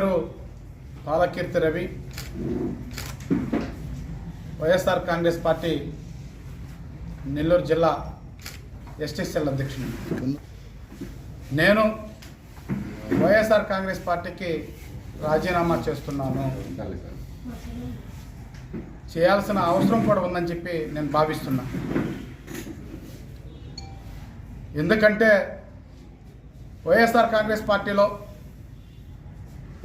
నా పేరు Palakeerthi Ravi YSR Congress party Nellore జిల్లా ఎస్టీసీఎల్ అధ్యక్షుడు నేను వైఎస్ఆర్ కాంగ్రెస్ పార్టీకి రాజీనామా చేస్తున్నాను. చేయాల్సిన అవసరం కూడా ఉందని చెప్పి నేను భావిస్తున్నా. ఎందుకంటే వైఎస్ఆర్ కాంగ్రెస్ పార్టీలో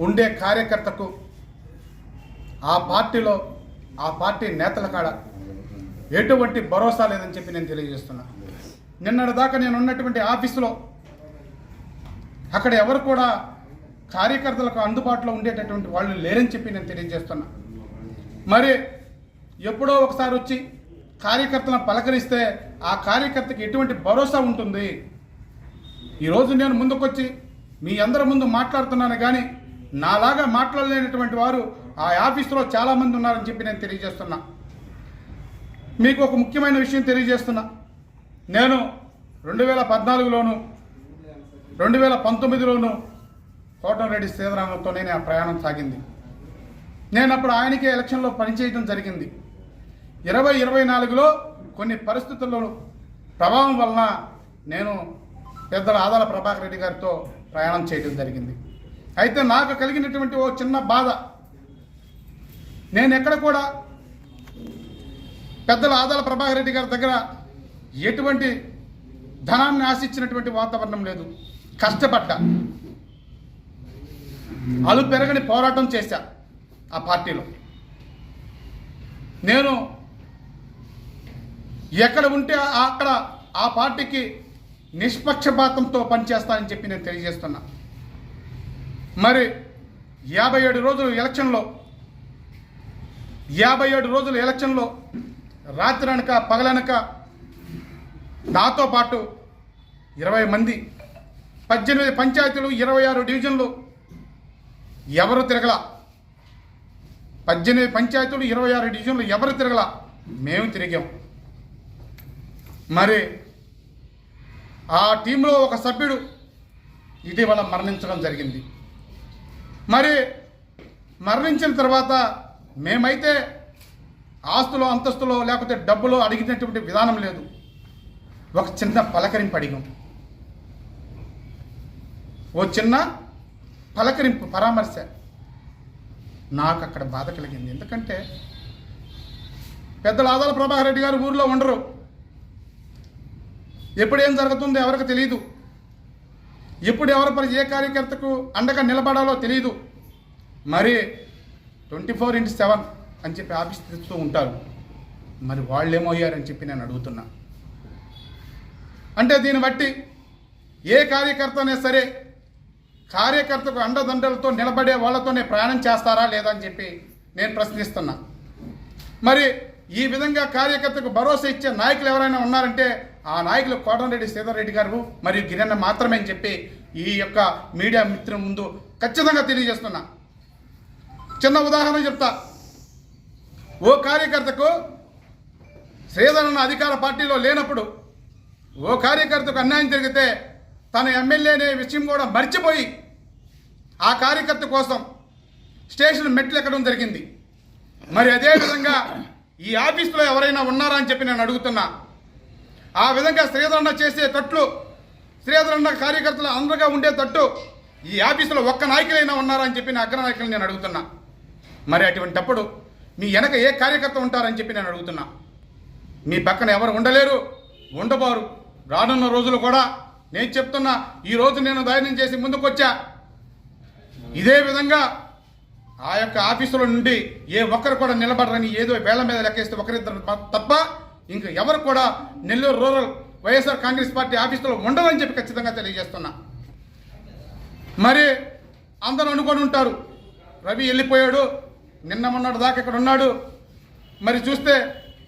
ఉండే కార్యకర్తకు ఆ పార్టీలో ఆ పార్టీ నేతల కాడ ఎటువంటి భరోసా లేదని చెప్పి నేను తెలియజేస్తున్నా. నిన్నటి దాకా నేను ఉన్నటువంటి ఆఫీసులో అక్కడ ఎవరు కూడా కార్యకర్తలకు అందుబాటులో ఉండేటటువంటి వాళ్ళు లేరని చెప్పి నేను తెలియజేస్తున్నా. మరి ఎప్పుడో ఒకసారి వచ్చి కార్యకర్తలను పలకరిస్తే ఆ కార్యకర్తకి ఎటువంటి భరోసా ఉంటుంది? ఈరోజు నేను ముందుకొచ్చి మీ అందరి ముందు మాట్లాడుతున్నాను కానీ నాలాగా మాట్లాడలేనటువంటి వారు ఆ ఆఫీసులో చాలామంది ఉన్నారని చెప్పి నేను తెలియజేస్తున్నా. మీకు ఒక ముఖ్యమైన విషయం తెలియజేస్తున్నా. నేను రెండు వేల పద్నాలుగులోను రెండు వేల పంతొమ్మిదిలోను కోటంరెడ్డి శ్రీధరామంతో నేను ఆ ప్రయాణం సాగింది. నేను అప్పుడు ఆయనకే ఎలక్షన్లో పనిచేయడం జరిగింది. ఇరవై ఇరవై నాలుగులో కొన్ని పరిస్థితుల్లో ప్రభావం వలన నేను పెద్దల ఆదాల ప్రభాకర్ రెడ్డి గారితో ప్రయాణం చేయడం జరిగింది. అయితే నాకు కలిగినటువంటి ఓ చిన్న బాధ. నేను ఎక్కడ కూడా పెద్దల ఆదాల ప్రభాకర్ రెడ్డి గారి దగ్గర ఎటువంటి ధనాన్ని ఆశించినటువంటి వాతావరణం లేదు. కష్టపడ్డా. అలు పెరగని పోరాటం చేశా ఆ పార్టీలో. నేను ఎక్కడ ఉంటే అక్కడ ఆ పార్టీకి నిష్పక్షపాతంతో పనిచేస్తానని చెప్పి నేను తెలియజేస్తున్నా. మరి యాభై ఏడు రోజులు ఎలక్షన్లో యాభై ఏడు రోజుల ఎలక్షన్లో రాత్రి అనక పగలనక నాతో పాటు ఇరవై మంది పద్దెనిమిది పంచాయతీలు ఇరవై ఆరు డివిజన్లు ఎవరు తిరగల? పద్దెనిమిది పంచాయతీలు ఇరవై ఆరు డివిజన్లు ఎవరు తిరగల? మేము తిరిగాం. మరి ఆ టీంలో ఒక సభ్యుడు ఇటీవల మరణించడం జరిగింది. మరి మరణించిన తర్వాత మేమైతే ఆస్తులో అంతస్తులో లేకపోతే డబ్బులో అడిగినటువంటి విధానం లేదు. ఒక చిన్న పలకరింపు అడిగాం. ఓ చిన్న పలకరింపు పరామర్శ. నాకు అక్కడ బాధ కలిగింది. ఎందుకంటే పెద్దలు ఆదాల ప్రభాకర్ రెడ్డి గారు ఊర్లో ఉండరు. ఎప్పుడు ఏం జరుగుతుందో ఎవరికి తెలియదు ఎప్పుడు ఎవరి పరి ఏ కార్యకర్తకు అండగా నిలబడాలో తెలియదు మరి ట్వంటీ ఫోర్ ఇంటూ సెవెన్ అని చెప్పి ఆఫీస్ తెస్తూ ఉంటారు. మరి వాళ్ళు ఏమయ్యారని చెప్పి నేను అడుగుతున్నా. అంటే దీన్ని బట్టి ఏ కార్యకర్త అయినా సరే కార్యకర్తకు అండదండలతో నిలబడే వాళ్ళతోనే ప్రయాణం చేస్తారా లేదా అని చెప్పి నేను ప్రశ్నిస్తున్నా. మరి ఈ విధంగా కార్యకర్తకు భరోసా ఇచ్చే నాయకులు ఎవరైనా ఉన్నారంటే ఆ నాయకులు కోటంరెడ్డి సీతారెడ్డి గారు మరియు గిరన్న మాత్రమే అని చెప్పి ఈ యొక్క మీడియా మిత్రం ముందు ఖచ్చితంగా తెలియజేస్తున్నా. చిన్న ఉదాహరణ చెప్తా. ఓ కార్యకర్తకు శ్రీధరన్న అధికార పార్టీలో లేనప్పుడు ఓ కార్యకర్తకు అన్యాయం జరిగితే తన ఎమ్మెల్యే అనే విషయం కూడా మర్చిపోయి ఆ కార్యకర్త కోసం స్టేషన్ మెట్లు ఎక్కడం జరిగింది. మరి అదేవిధంగా ఈ ఆఫీసులో ఎవరైనా ఉన్నారా అని చెప్పి నేను అడుగుతున్నా. ఆ విధంగా శ్రీధరన్న చేసేటట్లు శ్రీధరన్న కార్యకర్తలు అందరిగా ఉండేటట్టు ఈ ఆఫీసులో ఒక్క నాయకులైనా ఉన్నారా అని చెప్పి నా అగ్ర నాయకులు నేను అడుగుతున్నా. మరి అటువంటిప్పుడు మీ వెనక ఏ కార్యకర్త ఉంటారని చెప్పి నేను అడుగుతున్నా. మీ పక్కన ఎవరు ఉండలేరు ఉండబారు. రానున్న రోజులు కూడా నేను చెప్తున్నా ఈ రోజు నేను ధైర్యం చేసి ముందుకొచ్చా. ఇదే విధంగా ఆ యొక్క ఆఫీసుల నుండి ఏ ఒక్కరు కూడా నిలబడరని ఏదో వేళ్ళ మీద లెక్కేస్తే ఒకరిద్దరు తప్ప ఇంక ఎవరు కూడా Nellore rural YSR Congress party ఆఫీసులో ఉండదని చెప్పి ఖచ్చితంగా తెలియజేస్తున్నా. మరి అందరూ అనుకొని ఉంటారు రవి వెళ్ళిపోయాడు నిన్న మొన్నటి దాకా ఇక్కడ ఉన్నాడు. మరి చూస్తే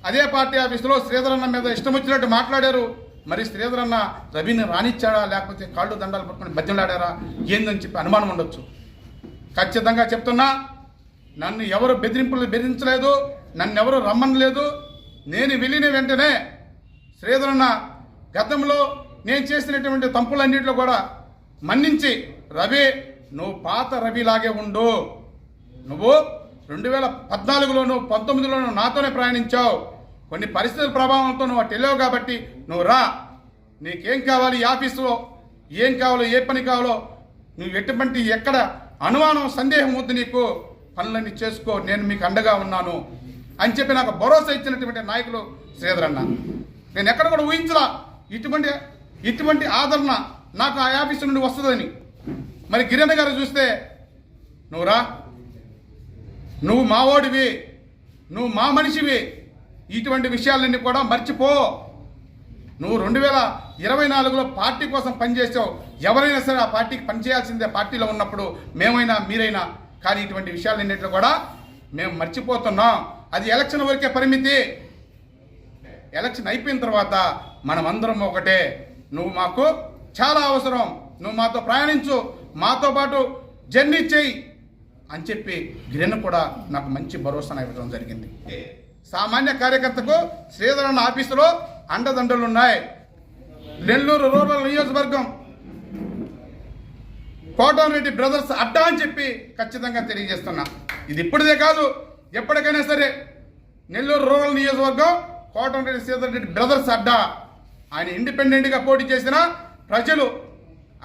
అదే పార్టీ ఆఫీసులో శ్రీధరన్న మీద ఇష్టం వచ్చినట్టు మాట్లాడారు. మరి శ్రీధరన్న రవిని రానిచ్చాడా లేకపోతే కాళ్ళు దండాలు పట్టుకొని బద్దెలాడారా ఏందని చెప్పి అనుమానం ఉండొచ్చు. ఖచ్చితంగా చెప్తున్నా నన్ను ఎవరు బెదిరింపులు బెదిరించలేదు నన్ను ఎవరు రమ్మనలేదు. నేను వెళ్ళిన వెంటనే శ్రీధరన్న గతంలో నేను చేసినటువంటి తంపులన్నింటిలో కూడా మన్నించి రవి నువ్వు పాత రవిలాగే ఉండు. నువ్వు రెండు వేల పద్నాలుగులోను పంతొమ్మిదిలోను నాతోనే ప్రయాణించావు. కొన్ని పరిస్థితుల ప్రభావంతో నువ్వు అటు వెళ్ళావు కాబట్టి నువ్వు రా. నీకేం కావాలి ఈ ఆఫీసులో ఏం కావాలో ఏ పని కావాలో? నువ్వు ఎటువంటి ఎక్కడ అనుమానం సందేహం వద్దు నీకు. పనులన్నీ చేసుకో నేను మీకు అండగా ఉన్నాను. అని చెప్పి నాకు భరోసా ఇచ్చినటువంటి నాయకులు శ్రీధరన్న నేను ఎక్కడ కూడా ఊహించలా. ఇటువంటి ఇటువంటి ఆదరణ నాకు ఆ ఆఫీసు నుండి వస్తుందని. మరి కిరణ్ గారు చూస్తే నువ్వురా నువ్వు మావోడివి నువ్వు మా మనిషివి. ఇటువంటి విషయాలన్నీ కూడా మర్చిపో. నువ్వు రెండు వేల ఇరవై నాలుగులో పార్టీ కోసం పనిచేసావు. ఎవరైనా సరే ఆ పార్టీకి పనిచేయాల్సిందే. పార్టీలో ఉన్నప్పుడు మేమైనా మీరైనా. కానీ ఇటువంటి విషయాలన్నింటిలో కూడా మేము మర్చిపోతున్నాం. అది ఎలక్షన్ వరకే పరిమితి. ఎలక్షన్ అయిపోయిన తర్వాత మనమందరం ఒకటే. నువ్వు మాకు చాలా అవసరం. నువ్వు మాతో ప్రయాణించు. మాతో పాటు జర్నీ చేయి అని చెప్పి గిరణ్ కూడా నాకు మంచి భరోసా ఇవ్వడం జరిగింది. సామాన్య కార్యకర్తకు శ్రీధరన్న ఆఫీసులో అండదండలు ఉన్నాయి. నెల్లూరు రూరల్ నియోజకవర్గం కోటంరెడ్డి బ్రదర్స్ అడ్డా అని చెప్పి ఖచ్చితంగా తెలియజేస్తున్నా. ఇది ఇప్పుడుదే కాదు ఎప్పటికైనా సరే నెల్లూరు రూరల్ నియోజకవర్గం కోటంరెడ్డి శ్రీధర్ రెడ్డి బ్రదర్స్ అడ్డా. ఆయన ఇండిపెండెంట్గా పోటీ చేసినా ప్రజలు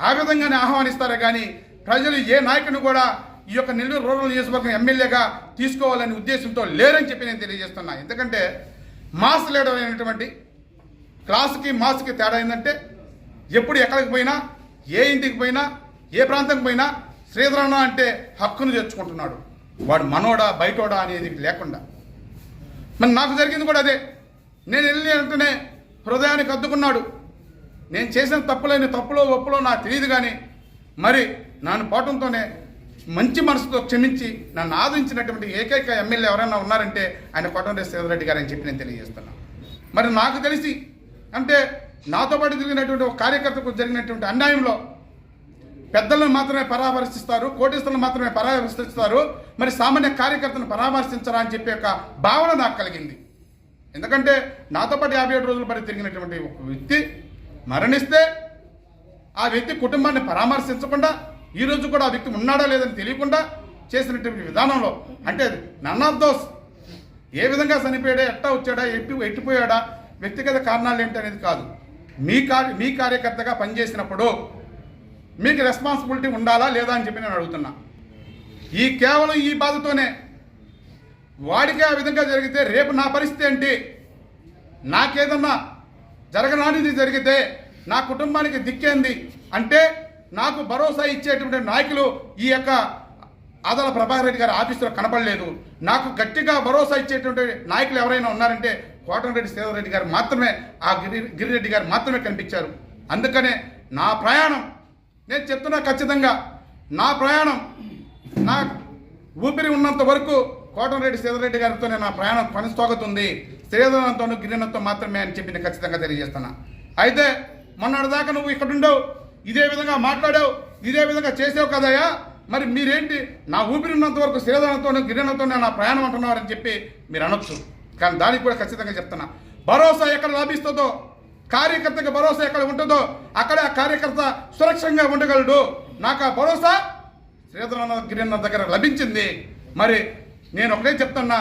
ఆ విధంగానే ఆహ్వానిస్తారు కానీ ప్రజలు ఏ నాయకుని కూడా ఈ యొక్క నెల్లూరు రూరల్ నియోజకవర్గం ఎమ్మెల్యేగా తీసుకోవాలనే ఉద్దేశంతో లేరని చెప్పి నేను తెలియజేస్తున్నా. ఎందుకంటే మాస్ లీడర్ అయినటువంటి క్లాసుకి మాస్కి తేడా ఏంటంటే ఎప్పుడు ఎక్కడికి పోయినా ఏ ఇంటికి పోయినా ఏ ప్రాంతంకి పోయినా శ్రీధరణ అంటే హక్కును తెచ్చుకుంటున్నాడు. వాడు మనోడా బయటోడా అనేది లేకుండా. మరి నాకు జరిగింది కూడా అదే. నేను వెళ్ళి వెంటనే హృదయానికి అద్దుకున్నాడు. నేను చేసిన తప్పులేని తప్పులో ఒప్పులో నాకు తెలియదు కానీ మరి నన్ను పోవటంతోనే మంచి మనసుతో క్షమించి నన్ను ఆదరించినటువంటి ఏకైక ఎమ్మెల్యే ఎవరైనా ఉన్నారంటే ఆయన కోటమరెడ్డి శ్రీధరెడ్డి గారు అని చెప్పి నేను తెలియజేస్తున్నాను మరి నాకు తెలిసి అంటే నాతో పాటు తిరిగినటువంటి ఒక కార్యకర్తకు జరిగినటువంటి అన్యాయంలో పెద్దలను మాత్రమే పరామర్శిస్తారు కోటేశ్వరులను మాత్రమే పరామర్శిస్తారు మరి సామాన్య కార్యకర్తను పరామర్శించరా అని చెప్పే ఒక భావన నాకు కలిగింది. ఎందుకంటే నాతో పాటు యాభై ఏడు రోజుల పాటు తిరిగినటువంటి ఒక వ్యక్తి మరణిస్తే ఆ వ్యక్తి కుటుంబాన్ని పరామర్శించకుండా ఈ రోజు కూడా ఆ వ్యక్తి ఉన్నాడా లేదని తెలియకుండా చేసినటువంటి విధానంలో అంటే నన్ ఆఫ్ దోస్. ఏ విధంగా చనిపోయాడా ఎట్టా వచ్చాడా ఎట్టి ఎట్టిపోయాడా వ్యక్తిగత కారణాలు ఏంటి అనేది కాదు. మీ కార్య మీ కార్యకర్తగా పనిచేసినప్పుడు మీకు రెస్పాన్సిబిలిటీ ఉండాలా లేదా అని చెప్పి నేను అడుగుతున్నా. ఈ కేవలం ఈ బాధతోనే వాడికి ఆ విధంగా జరిగితే రేపు నా పరిస్థితి ఏంటి? నాకేదన్నా జరగనానిది జరిగితే నా కుటుంబానికి దిక్కేంది? అంటే నాకు భరోసా ఇచ్చేటువంటి నాయకులు ఈ యొక్క ఆదల ప్రభాకర్ రెడ్డి గారి ఆఫీసులో కనపడలేదు. నాకు గట్టిగా భరోసా ఇచ్చేటువంటి నాయకులు ఎవరైనా ఉన్నారంటే కోటంరెడ్డి శ్రీధర్ రెడ్డి గారు మాత్రమే ఆ గిరి గిరిరెడ్డి గారు మాత్రమే కనిపించారు. అందుకనే నా ప్రయాణం నేను చెప్తున్నా ఖచ్చితంగా నా ప్రయాణం నా ఊపిరి ఉన్నంత వరకు కోటంరెడ్డి శ్రీధర్రెడ్డి గారితోనే నా ప్రయాణం కొనసాగుతుంది. శ్రీధరంతోనూ గిరినంతో మాత్రమే అని చెప్పి నేను ఖచ్చితంగా తెలియజేస్తున్నా. అయితే మొన్నటిదాకా నువ్వు ఇక్కడుండవు ఇదే విధంగా మాట్లాడావు ఇదే విధంగా చేసావు కదయ్యా. మరి మీరేంటి నా ఊపిరి వరకు శ్రీధరంతోనూ గిరినంతోనే నా ప్రయాణం అంటున్నారని చెప్పి మీరు అనొచ్చు. కానీ దానికి కూడా ఖచ్చితంగా చెప్తున్నా. భరోసా ఎక్కడ లభిస్తుందో కార్యకర్తకి భరోసా ఎక్కడ ఉంటుందో అక్కడే ఆ కార్యకర్త సురక్షంగా ఉండగలడు. నాకు ఆ భరోసా శ్రీధరన్న గిరిన్న దగ్గర లభించింది. మరి నేను ఒకటే చెప్తున్నా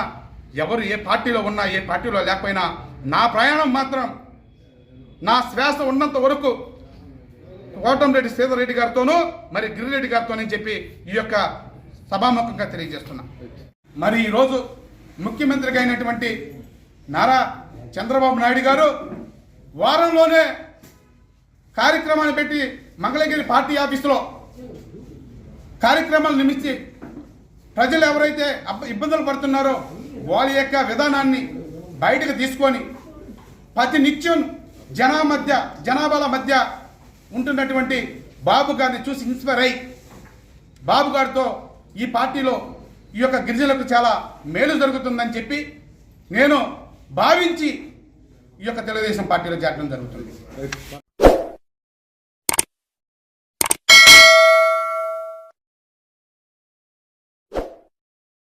ఎవరు ఏ పార్టీలో ఉన్నా ఏ పార్టీలో లేకపోయినా నా ప్రయాణం మాత్రం నా శ్వాస ఉన్నంత వరకు కోటంరెడ్డి సీతారెడ్డి గారితోనూ మరి గిరిరెడ్డి గారితోనని చెప్పి ఈ యొక్క సభాముఖంగా తెలియజేస్తున్నా. మరి ఈరోజు ముఖ్యమంత్రిగా అయినటువంటి నారా చంద్రబాబు నాయుడు గారు వారంలోనే కార్యక్రమాన్ని పెట్టి మంగళగిరి పార్టీ ఆఫీసులో కార్యక్రమాలు నిమిత్తి ప్రజలు ఎవరైతే అబ్బ- ఇబ్బందులు పడుతున్నారో వాళ్ళ యొక్క విధానాన్ని బయటకు తీసుకొని ప్రతి నిత్యం జనా మధ్య జనాభాల మధ్య ఉంటున్నటువంటి బాబు గారిని చూసి ఇన్స్పైర్ అయ్యి బాబు గారితో ఈ పార్టీలో ఈ యొక్క గిరిజనులకు చాలా మేలు జరుగుతుందని చెప్పి నేను భావించి ఈ యొక్క తెలుగుదేశం పార్టీలో చేరడం జరుగుతుంది.